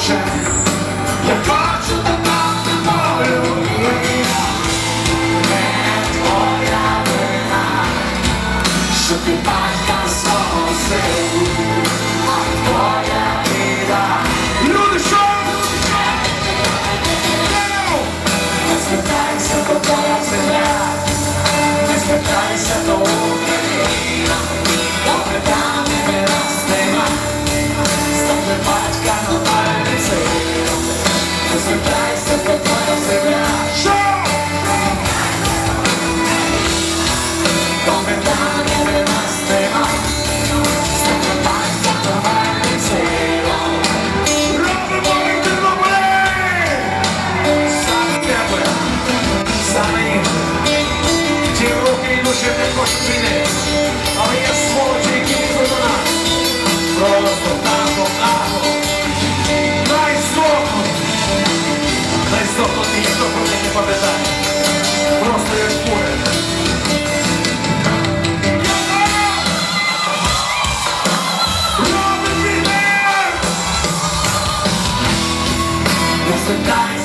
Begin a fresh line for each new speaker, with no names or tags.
вже я бачу мою вина, що ти батька свого. the.